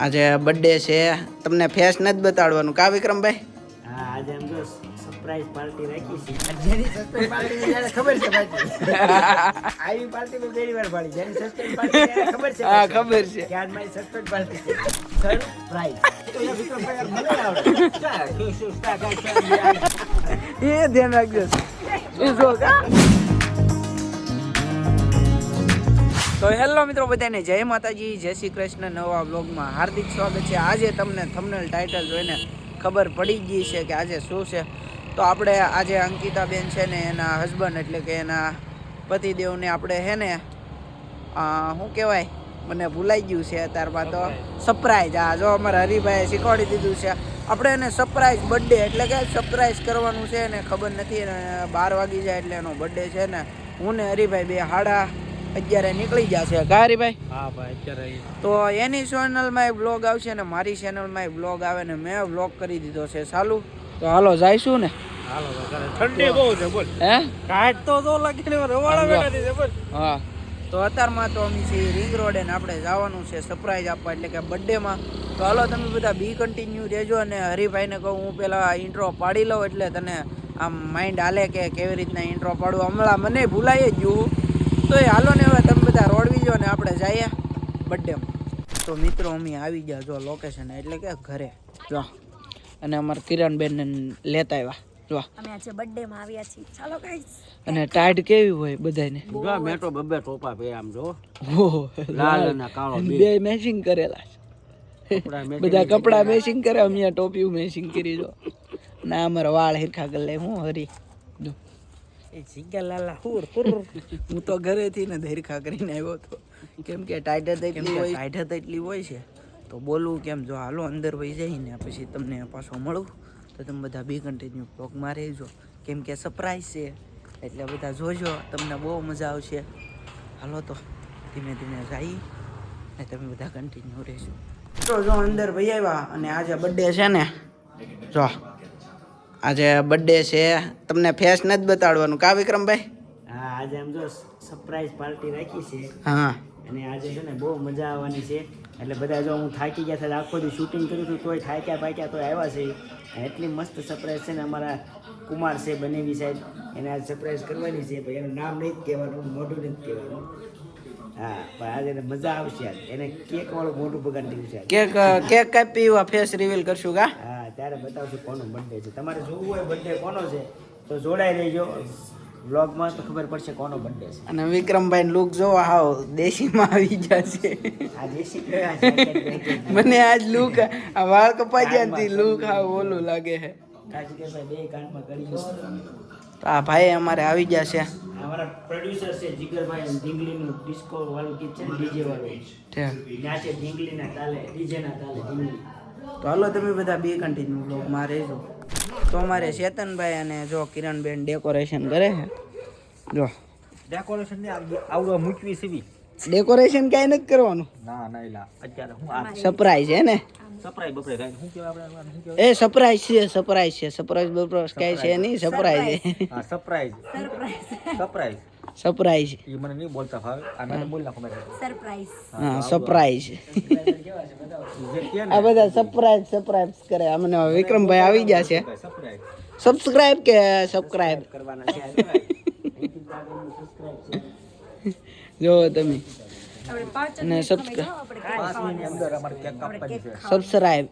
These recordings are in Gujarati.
આજે બર્થડે છે. તમને ફેસ નથી બતાડવાનું. કા વિક્રમભાઈ? હા આજે એમ સરપ્રાઈઝ પાર્ટી રાખી છે. જેની સરપ્રાઈઝ પાર્ટી ખબર છે ભાઈ આવી પાર્ટી મેં પહેલી વાર પાડી. જેની સરપ્રાઈઝ પાર્ટી ખબર છે હા ખબર છે. કે આજ મારી સરપ્રાઈઝ પાર્ટી છે. સરપ્રાઈઝ શું, શું, એ ધ્યાન રાખજો. એ જો તો હેલો મિત્રો બધાને જય માતાજી જય શ્રી કૃષ્ણ. નવા બ્લોગમાં હાર્દિક સ્વાગત છે. આજે તમને થંબનેલ ટાઇટલ જોઈને ખબર પડી ગઈ છે કે આજે શું છે. તો આપણે આજે અંકિતાબેન છે ને એના હસબન્ડ એટલે કે એના પતિદેવને આપણે હે ને શું કહેવાય મને ભૂલાઈ ગયું છે અત્યારમાં તો. સરપ્રાઈઝ આ જો અમારા હરિભાઈએ શીખવાડી દીધું છે. આપણે એને સરપ્રાઈઝ બર્થડે એટલે કે સરપ્રાઈઝ કરવાનું છે એને ખબર નથી બાર વાગી જાય એટલે એનો બર્થડે છે ને. હું ને હરિભાઈ બે હાડા અગિયારે નીકળી જશે કા ભાઈ હા ભાઈ અત્યારે તો એની ચેનલમાં એક બ્લોગ આવશે ને મારી ચેનલમાં એક બ્લોગ આવે ને મેં બ્લોગ કરી દીધો છે. ચાલુ? તો હાલો જઈશું ને? હાલો ઠંડી બહુ છે બોલ. હે? કાટ તો તો લાગીને રવાડા બેઠા છે બોલ. હા. તો અત્યારમાં તો અમે છીએ રિંગ રોડ ને આપણે જવાનું છે સરપ્રાઈઝ આપવા એટલે કે બર્થડેમાં તો હાલો તમે બધા બી કન્ટિન્યુ રહેજો અને હરિભાઈને કહું હું પેલા ઇન્ટ્રો પાડી લઉં એટલે તને આમ માઇન્ડ હાલે કે કેવી રીતના ઇન્ટ્રો પાડવું હમણાં મને ભૂલાઈ જ ગયું. તો એ હાલો ને હવે તમે બધા રોડવી જો ને આપણે જઈએ બર્થડે તો મિત્રો અમે આવી ગયા જો લોકેશન એટલે કે ઘરે. જો અને અમારા કિરણબેનને લેતા આવ્યા. જો. અમે આજે બર્થડે માં આવ્યા છીએ. ચાલો ગાઈસ અને ટાઈટ કેવી હોય બધાને જો મેટો બબ્બે ટોપા પે આમ જો. ઓહો, લાલ અને કાળો બે. મેચિંગ કરેલા છે. બધા કપડા મેચિંગ કરે અમે ટોપી ટોપીઓ મેચિંગ કરી જો. ના અમારા વાળ હિરખા કરી લે હું હરી. એ જીગા લાલા હુર હુર હું તો ઘરેથી ને હિરખા કરીને આવ્યો હતો કેમ કે ટાઈટર એટલી હોય ટાઈટ એટલી હોય છે તો બોલવું કેમ જો હાલો અંદર વહી જઈને પછી તમને પાછો મળું. તો તમે બધા બી કન્ટિન્યુ બ્લોગમાં રહેજો. કેમ કે સરપ્રાઈઝ છે એટલે બધા જોજો તમને બહુ મજા આવશે. હાલો તો ધીમે ધીમે જઈ ને તમે બધા કન્ટિન્યુ રહેજો. તો જો અંદર વહી આવ્યા અને આજે બર્થડે છે ને જો આજે બર્થડે છે. તમને ફેસ નથી બતાડવાનું કા વિક્રમભાઈ? હા આજે આમ જો સરપ્રાઈઝ પાર્ટી રાખી છે. હા. અને આજે છે ને બહુ મજા આવવાની છે. એટલે બધા જો હું થાકી ગયા હતા આખો દી શૂટિંગ કર્યું હતું તોય થાક્યા પાક્યા તોય આવ્યા છે. એટલી મસ્ત સરપ્રાઈઝ છે ને અમારા કુમાર છે બનેવી સાહેબ. એને આજે સરપ્રાઈઝ કરવાની છે ભાઈ એનું નામ નહીં જ કહેવાનું મોઢું નથી કહેવાનું. હા પણ આજે મજા આવશે. એને કેક વાળું મોઢું બગાડી દીધું છે કેક કેક કાપી ફેસ રિવીલ કરશું કા? ત્યારે બતાવશું કોનો બર્થડે છે. તમારે જોવું હોય બર્થડે કોનો છે તો જોડાઈ રહેજો. વ્લોગમાં તો ખબર પડશે કોનો બર્થડે છે. અને વિક્રમભાઈ લુક જો આવ દેશીમાં આવી જશે. આ દેશી કયા છે? મને આજ લુક આ વાળ કપાઈ ગયા ને લુક હાવ ઓલું લાગે છે. કાજુ કે ભાઈ બે કાનમાં કરી તો આ ભાઈ અમારે આવી જશે. અમારા પ્રોડ્યુસર છે જીગરભાઈ ઢીંગલીનું ડિસ્કો વાળું ગીત છે ડીજે વાળું. ત્યાં છે ઢીંગલીના તાલે ડીજેના તાલે ઢીંગલી. તો હાલો તમે બધા બે કન્ટિન્યુ બ્લોગમાં રહેજો. તો અમારે ચેતનભાઈ અને જો કિરણબેન ડેકોરેશન કરે છે. જો. ડેકોરેશન આવડો મૂકવી સીવી ડેકોરેશન કાંઈ નથી કરવાનું. ના ના એલા. અત્યારે હું આ સરપ્રાઈઝ હે ને? સપ્રાઈ બપરાઈ કાંઈ શું કહેવાય આપણે શું કહેવાય? એ સરપ્રાઈઝ છે સરપ્રાઈઝ છે. સરપ્રાઈઝ બપરાઈઝ કાંઈ છે નહીં સરપ્રાઈઝ હા સરપ્રાઈઝ સરપ્રાઈઝ સરપ્રાઈઝ એ મને નહીં બોલતા ફાવે આ મને બોલ નાખો મેં સરપ્રાઈઝ હા સરપ્રાઈઝ આ બધા સરપ્રાઈઝ સરપ્રાઈઝ કરે. અમને વિક્રમભાઈ આવી ગયા છે. સરપ્રાઈઝ સબસ્ક્રાઇબ કે સબસ્ક્રાઇબ કરવાના છે જો તમે સબસ્ક્રાઇબ સબસ્ક્રાઇબ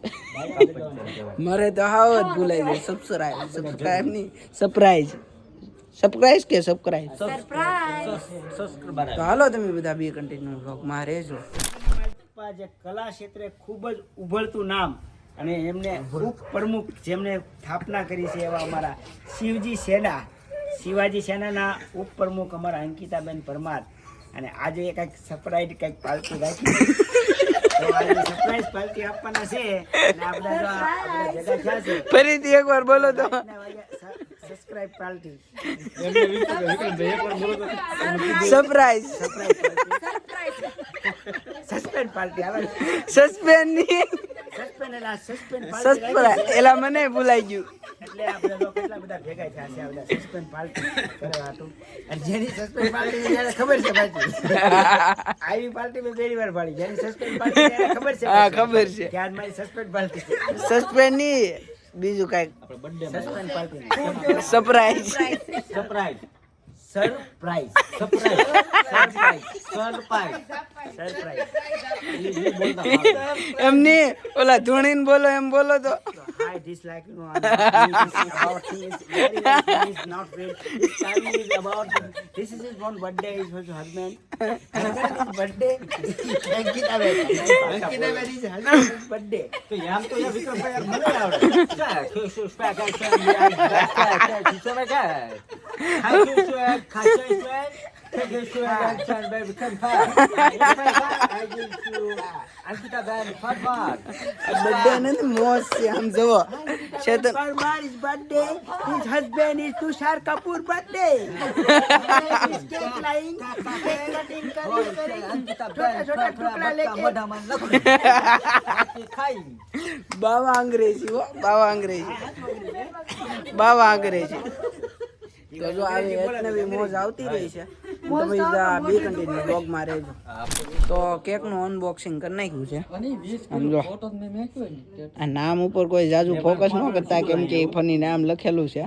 મારે તો હાવ જ ભૂલાઈ જાય. સબસ્ક્રાઇબ સબસ્ક્રાઇબ નહીં. સરપ્રાઈઝ સરપ્રાઈઝ કે સબસ્ક્રાઇબ તો હાલો તમે બધા બે કન્ટિન્યુ બ્લોગમાં રહેજો. જે કલા ક્ષેત્રે ખૂબ જ ઉભરતું નામ અને એમને પ્રમુખ જેમને સ્થાપના કરી છે એવા અમારા શિવજી સેના. શિવાજી સેનાના ઉપપ્રમુખ અમારા અંકિતાબેન પરમાર. અને આજે કંઈક સરપ્રાઈઝ કંઈક પાલતી રાખી સરપ્રાઈઝ પાર્ટી આપવાના છે. ફરીથી એકવાર બોલો તો. Subscribe party surprise suspend party આવે સસ્પેન્ડની. સસ્પેન્ડ સસ્પેન્ડ એલા મને ભૂલાઈ ગયું. એટલે આપણે તો કેટલા બધા ભેગા થયા છે આ બધા સસ્પેન્ડ પાર્ટી કરવા હાટુ. અને જેની સસ્પેન્ડ પાર્ટી એને ખબર છે પાછી આવી પાલટી મેં પહેલી વાર પાડી. જેની સસ્પેન્ડ પાર્ટી છે એને ખબર છે હા, ખબર છે. કે આજ મારી સસ્પેન્ડ પાર્ટી સસ્પેન્ડની. બીજું કંઈક surprise surprise surprise surprise surprise surprise એમની ઓલા ધૂણીને બોલો એમ બોલો તો I dislike you know. about things very very things not real. This time is about this is his one birthday is his husband. Husband birthday. Ankita Bed. Ankita Bed is husband's birthday. તો એમ તો એ વિક્રમભાઈ એમ મને આવડે બર્થડે નથી મોજ છે આમ જુઓ Chetan Parmar is birthday his husband is Tushar Kapoor birthday cake line cake cutting કરી કરી છોટા છોટા ટુકડા લેકે મોઢામાં લખી ખાઈ બાવા અંગ્રેજી હો બાવા અંગ્રેજી બાવા અંગ્રેજી તો જો આવી નવી મોજ આવતી રહી છે. તમે બધા બી કન્ટિન્યુ બ્લોગમાં રહેજો. તો કેકનું અનબોક્સિંગ કરી નાખ્યું છે. સમજો આ નામ ઉપર કોઈ જાજુ ફોકસ ન કરતા કેમ કે એ ફની નામ લખેલું છે.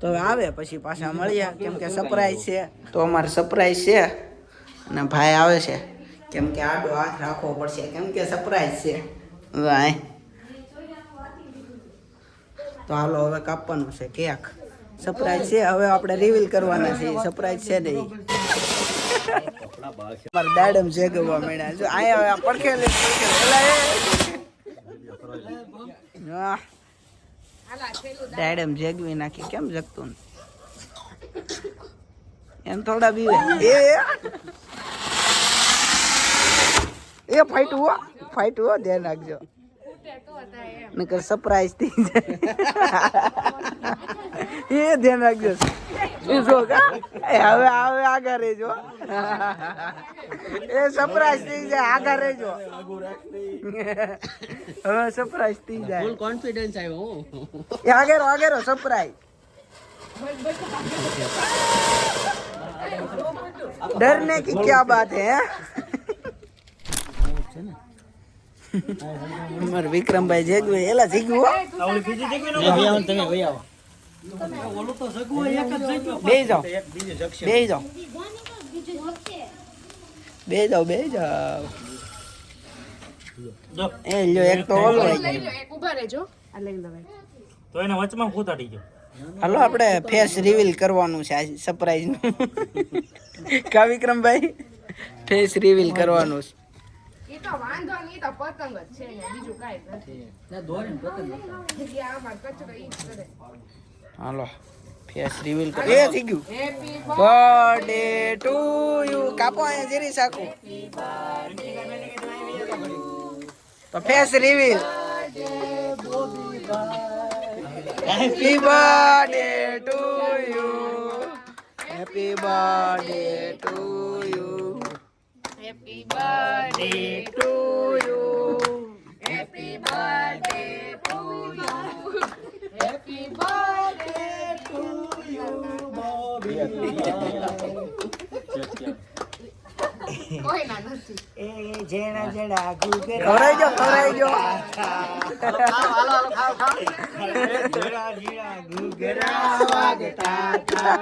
તો હવે આવે પછી પાછા મળીએ કેમ કે સરપ્રાઈઝ છે. તો અમારે સરપ્રાઈઝ છે. અને ભાઈ આવે છે. કેમ કે આડો હાથ રાખવો પડશે. કેમ કે સરપ્રાઈઝ છે. ભાઈ તો હાલો હવે કાપવાનું છે કેક. સરપ્રાઈઝ છે. હવે આપણે રિવીલ કરવાના છે સરપ્રાઈઝ છે નહીં. મારા દાડમ જેગવા મેળા જો આયા પડખે લે દાડમ જેગવી નાખી. કેમ જગતું એમ થોડા બીવે. એ એ. ફાઈટ હો ફાઈટ હો ધ્યાન રાખજો. નકર સરપ્રાઈઝ થઈ જાય એ ધ્યાન રાખજો જો હવે હવે આગળ રહેજો એ સરપ્રાઈઝ થઈ જાય આગળ રહેજો હવે સરપ્રાઈઝ થઈ જાય ફૂલ કોન્ફિડન્સ આવ્યો એ આગળ આગળ સરપ્રાઈઝ ડરને કી ક્યા બાત હે છે ને અમાર વિક્રમભાઈ જેગવે, એલા જીગવું હો. બે જાઓ બે જાઓ. બે જાઓ બે જાઓ. એ લ્યો, એક તો ઓલો આવી ગયો. ઊભા રહેજો આ લઈ લો તો એને વચમાં કૂતાડી ગયો હાલો, આપણે ફેસ રિવીલ કરવાનું છે સરપ્રાઈઝનું. કા વિક્રમભાઈ? ફેસ રિવીલ કરવાનું છે. તો વાંધો નહીં તો પતંગ જ છે અહીંયા બીજું કાંઈ નથી. આમાં કચરો ઈ કરે. હાલો ફેસ રિવીલ કર. એ થઈ ગયું. હેપી બર્થડે ટુ યુ કાપો અહીંયા જેરી સાકુ તો face reveal happy birthday to you happy birthday to happy to you. Happy birthday to you. Happy birthday to you, Bobby. કોઈ ના નથી એ જેણા જેણા ઘૂઘરા ખવડાઈ જો ખવડાઈ જો જેણા જેણા ઘૂઘરા વાગતા હતા.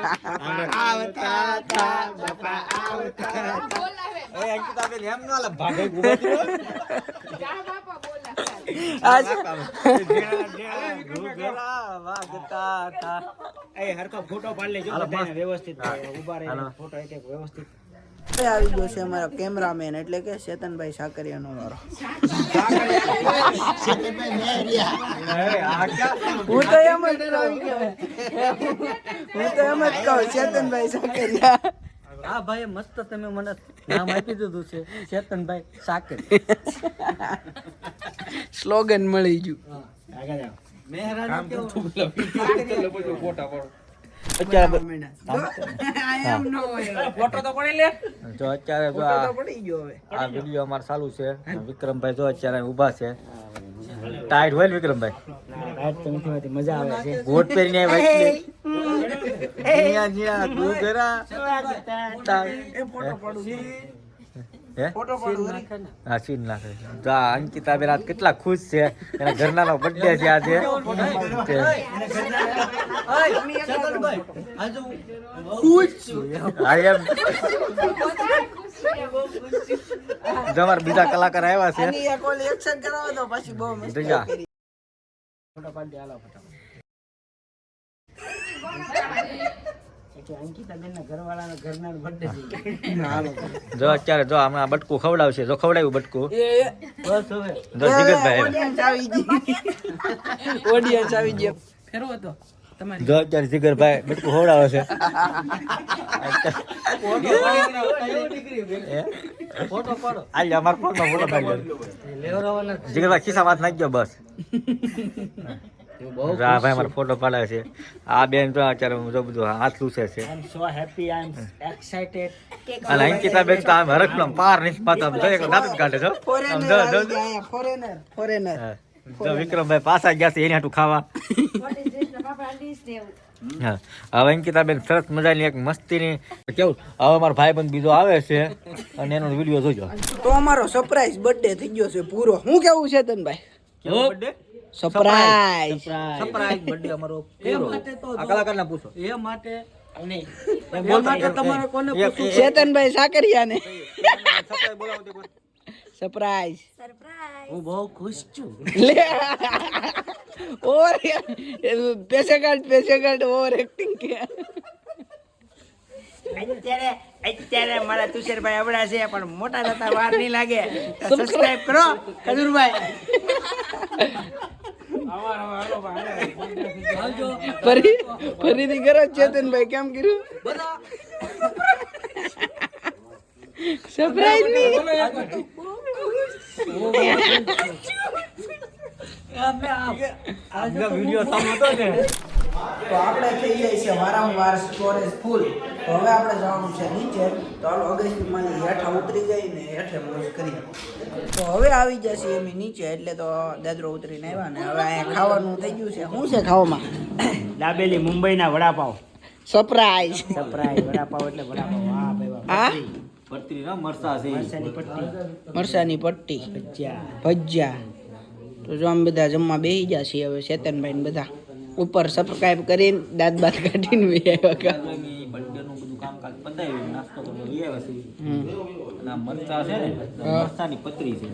આવતા હતા, બાપા આવતા હતા. અંકિતાબેન એમ ના ભાગે આવી ગયો છે અમારો કેમેરામેન એટલે કે ચેતનભાઈ સાકરિયાનો વારો. હું તો એમ જ કહું હું તો એમ જ કહું ચેતનભાઈ સાકરિયા. આ ભાઈ મસ્ત તમે મને નામ આપી દીધું છે. ચેતનભાઈ સાકર. સ્લોગન મળી ગયું. આગળ જાઓ મહેરાન કેવું? ફોટો તો પડી લે. જો અત્યારે જો આ તો પડી ગયો હવે. આ વીડિયો અમારે ચાલુ છે. વિક્રમભાઈ જો અત્યારે ઊભા છે. ટાઈટ હોય ને વિક્રમભાઈ? ના, તો નથી હોતી, મજા આવે છે. ગોટ પહેરીને ટાઈટ. છે. અંકિતા બેન આજ કેટલા ખુશ છે. એના ઘરનાનો બર્થડે છે આજે. તે આ એમ જો અમારા બીજા કલાકાર આવ્યા છે એક ઓલી કરાવો તો પછી બહુ મસ્ત. પાડી ફટાફટ. જો અત્યારે જો હમણાં બટકું ખવડાવશે જો ખવડાવ્યું બટકું જો જીગતભાઈ. આવી ગઈ ફેરવો તો જો અત્યારે જીગરભાઈ બટકું ખવડાવે છે. હે? આલ્યો, અમારા ફોનમાં ફોટો પાડ્યો. જીગરભાઈ ખિસ્સામાં હાથ નાખજો બસ. જા ભાઈ મારો ફોટો પાડાવે છે. આ બેન તો અત્યારે જો બધું હાથ લૂસે છે. I'm so happy, I'm excited. અને અંકિતા બેન તો આમ હરખનો પાર નથી પાતો આમ જો એક દાંત જ કાઢે છો આમ ફોરેનર જો, જો, આવી જો. ગયા અહીંયા ફોરેનર ફોરેનર હા. જો વિક્રમભાઈ પાછા ગયા છે એની હાટું ખાવા. હા હવે અંકિતા બેન સરસ મજાની એક મસ્તીની કેવું હવે મારો ભાઈ બંધ બીજો આવે છે અને એનો વીડિયો જોજો તો અમારો સરપ્રાઈઝ બર્થડે થઈ ગયો છે પૂરો હું કેવું છે તનભાઈ કેવો બર્થડે સરપ્રાઈઝ સરપ્રાઈઝ બર્થડે અમારો પૂરો આ કલાકારને પૂછો એ માટે અને તમારે કોને ચેતનભાઈ સાકરિયાને સરપ્રાઈઝ હું બહુ ખુશ છું. લે. ઓર પેસે કાર્ડ પેસે કાર્ડ ઓર એક્ટિંગ કે. અત્યારે અત્યારે મારા તુષારભાઈ અવડા છે પણ મોટા થતા વાર નહીં લાગે. સબસ્ક્રાઇબ કરો ખજૂરભાઈ ફરી ફરીથી કરો ચેતનભાઈ કેમ કર્યું? સરપ્રાઈઝ આજનો વીડિયો ને તો આપણે થઈ જાય છે વારંવાર સ્ટોરેજ ફૂલ તો હવે આપણે જવાનું છે નીચે. તો હાલો અગસ્ટમાંથી હેઠા ઉતરી જાય ને હેઠે મોજ કરીએ. તો હવે આવી જશે એમ નીચે એટલે તો દાદરો ઉતરીને આવ્યા ને હવે અહીંયા ખાવાનું થઈ ગયું છે. શું છે ખાવામાં? દાબેલી મુંબઈના વડાપાવ. સરપ્રાઈઝ સરપ્રાઈઝ વડાપાવ એટલે વડાપાવ. હા ભાઈ હા? પડતી ના મરસા છે મરચાની પટ્ટી. મરસાની પટ્ટી ભજીયા ભજીયા. તો જો આમ બધા જમવા બેસી ગયા છે હવે ચેતનભાઈ ને બધા. ઉપર સબસ્ક્રાઈબ કરીને દાંત બાત કાઢીને બે આવ્યા નું બધું કામકાજ પતાવ્યું નાસ્તો કરવા લઈ આવ્યા છે. આ મરચા છે ને મરચાની પતરી છે.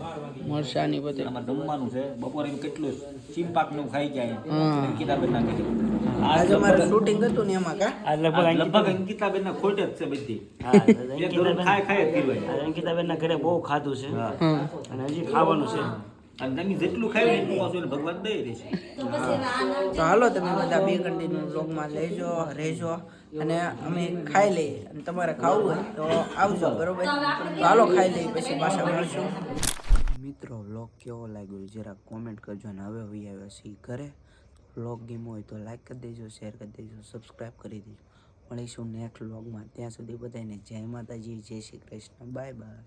મરસાની પટ્ટી આમાં જમવાનું છે. બપોરે કેટલું ચીમપાકનું ખાઈ જાય. અંકિતાબેન ના ઘરે. આજે અમારે શૂટિંગ હતું ને એમાં કા? આ આ લગભગ લગભગ અંકિતાબેન ના ખોટ જ છે બધી. એક ખાય ખાય જ ઘરે બહુ ખાધું છે. અને હજી ખાવાનું છે. અને તમે જેટલું ખાય એટલું પાછું ભગવાન દઈ દેશે. તો હાલો તમે બધા બે કન્ટિન્યુ બ્લોગમાં લેજો રહેજો. અને અમે ખાઈ લઈએ અને તમારે ખાવું હોય તો આવજો, બરોબર? ચાલો ખાઈ લઈએ, પછી પાછા મળશું. મિત્રો વ્લોગ કેવો લાગ્યો? જરા કોમેન્ટ કરજો અને હવે હવે આવ્યા છીએ ઘરે. વ્લોગ ગેમ હોય તો લાઈક કરી દેજો શેર કરી દેજો સબસ્ક્રાઈબ કરી દેજો. મળીશું નેક્સ્ટ વ્લોગમાં ત્યાં સુધી બધાને જય માતાજી, જય શ્રી કૃષ્ણ. Bye bye